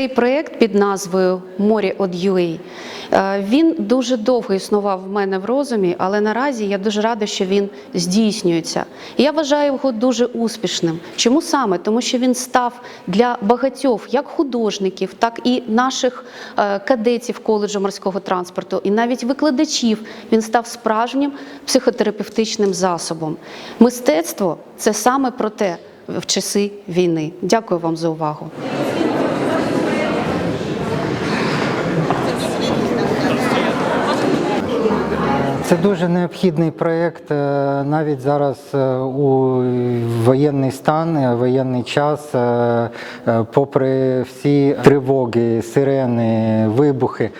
Цей проєкт під назвою Морі од UA, е, він дуже довго існував в мене в розумі, але наразі я дуже рада, що він здійснюється. І я вважаю його дуже успішним. Чому саме? Тому що він став для багатьох, як художників, так і наших е, кадетів коледжу морського транспорту, і навіть викладачів. Він став справжнім психотерапевтичним засобом. Мистецтво це саме про те в часи війни. Дякую вам за увагу. Це дуже необхідний проєкт е, навіть зараз е, у воєнний стан, е, воєнний час, попри всі тривоги, сирени, вибухи.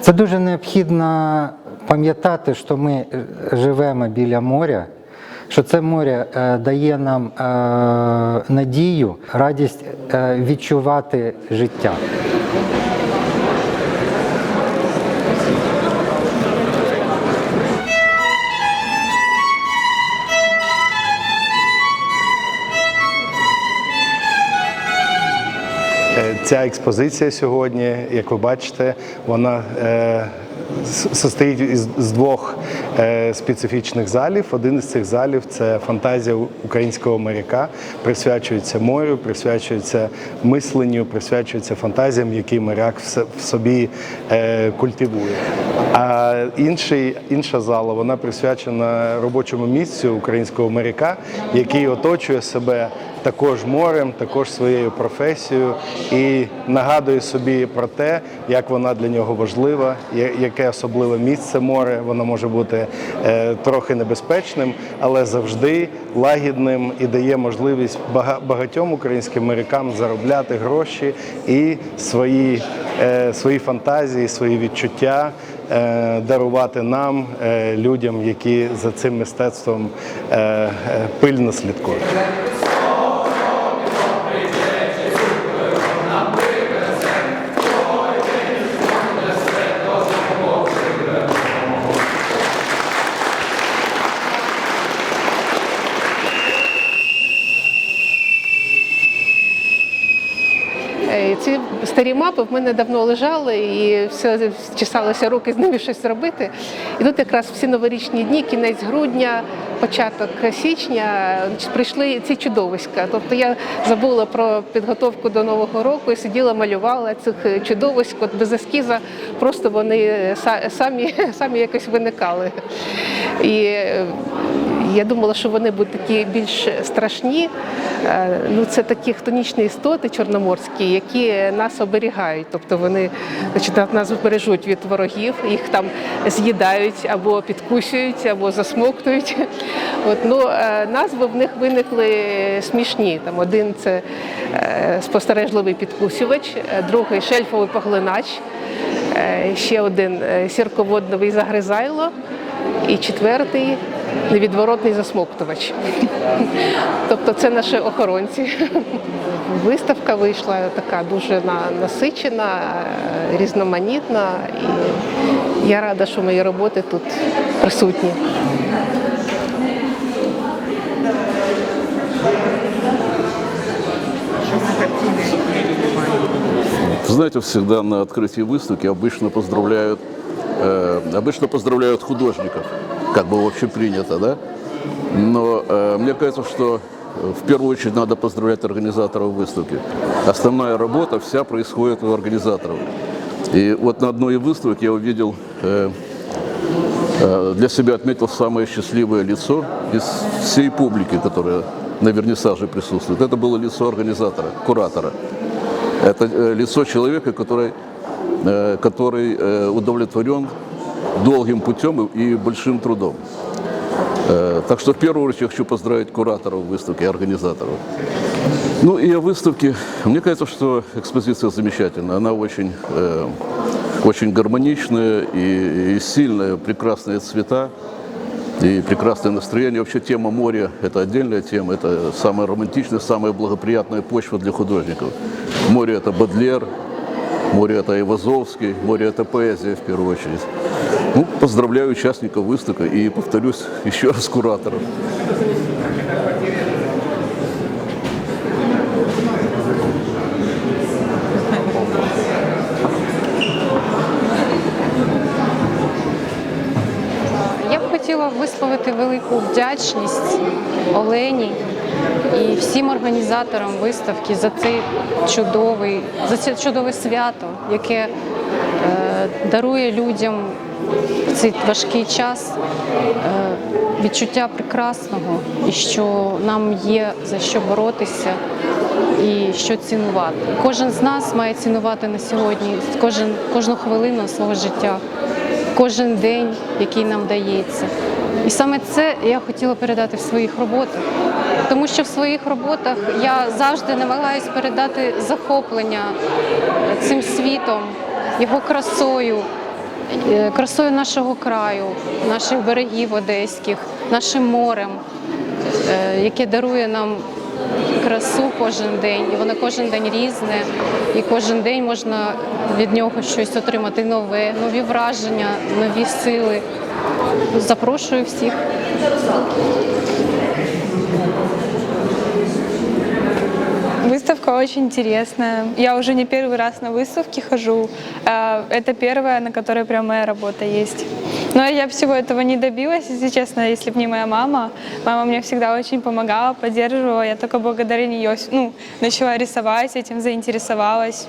Це дуже необхідно пам'ятати, що ми живемо біля моря. Що це море дає нам надію, радість відчувати життя. Ця експозиція сьогодні, як ви бачите, вона е, состоїть із двох е, специфічних залів. Один із цих залів це фантазія українського моряка, присвячується морю, присвячується мисленню, присвячується фантазіям, які моряк в в собі е, культивує. А інший, інша зала вона присвячена робочому місцю українського моряка, який оточує себе також морем, також своєю професією і нагадує собі про те, як вона для нього важлива, яке особливе місце море. Воно може бути е, трохи небезпечним, але завжди лагідним і дає можливість бага- багатьом українським морякам заробляти гроші і свої, е, свої фантазії, свої відчуття. е, Дарувати нам, людям, які за цим мистецтвом пильно слідкують. Старі мапи в мене давно лежали і все чесалося руки з ними щось зробити. І тут якраз всі новорічні дні, кінець грудня, початок січня, прийшли ці чудовиська. Тобто я забула про підготовку до Нового року і сиділа, малювала цих чудовиськ от без ескіза, просто вони самі, самі якось виникали. І я думала, що вони будуть такі більш страшні. Е, Ну, це такі хтонічні істоти чорноморські, які нас оберігають. Тобто вони значить, нас бережуть від ворогів, їх там з'їдають або підкусюють, або засмоктують. От, ну, е, назви в них виникли смішні. Там один це е, спостережливий підкусювач, другий шельфовий поглинач, ще один сірководновий загризайло. І четвертий невідворотний засмоктувач. Тобто це наші охоронці. Виставка вийшла така дуже на- насичена, е, різноманітна. І я рада, що мої роботи тут присутні. Знаете, всегда на открытии выставки обычно поздравляют, э, обычно поздравляют художников, Как бы общепринято, да? Но э, мне кажется, что э, в первую очередь надо поздравлять организаторов выставки. Основная работа вся происходит у организаторов. И вот на одной из выставок я увидел, э, э, для себя отметил самое счастливое лицо из всей публики, которая на вернисаже присутствует. Это было лицо организатора, куратора. Это э, лицо человека, который, э, который э, удовлетворен долгим путем и большим трудом. Э, Так что в первую очередь я хочу поздравить кураторов выставки, организаторов. Ну и о выставке. Мне кажется, что экспозиция замечательная. Она очень, э, очень гармоничная и, и сильная, прекрасные цвета и прекрасное настроение. Вообще тема моря – это отдельная тема, это самая романтичная, самая благоприятная почва для художников. Море – это Бадлер, море – это Ивазовский, море – это поэзия в первую очередь. Ну, поздравляю участников выставки и, повторюсь, еще раз кураторов. Я б хотіла висловити велику вдячність Олені. І всім організаторам виставки за цей чудовий, за це чудове свято, яке е, дарує людям в цей важкий час е, відчуття прекрасного і що нам є за що боротися і що цінувати. Кожен з нас має цінувати на сьогодні кожен, кожну хвилину свого життя, кожен день, який нам дається. І саме це я хотіла передати в своїх роботах, тому що в своїх роботах я завжди намагаюся передати захоплення цим світом, його красою, красою нашого краю, наших берегів одеських, нашим морем, е, яке дарує нам красу кожен день, і воно кожен день різне, і кожен день можна від нього щось отримати нове, нові враження, нові сили. Запрошую всіх. очень интересная. Я уже не первый раз на выставке хожу. Э, Это первая, на которой прям моя работа есть. Но я всего этого не добилась, если честно, если бы не моя мама. Мама мне всегда очень помогала, поддерживала. Я только благодаря нее ну, начала рисовать, этим заинтересовалась.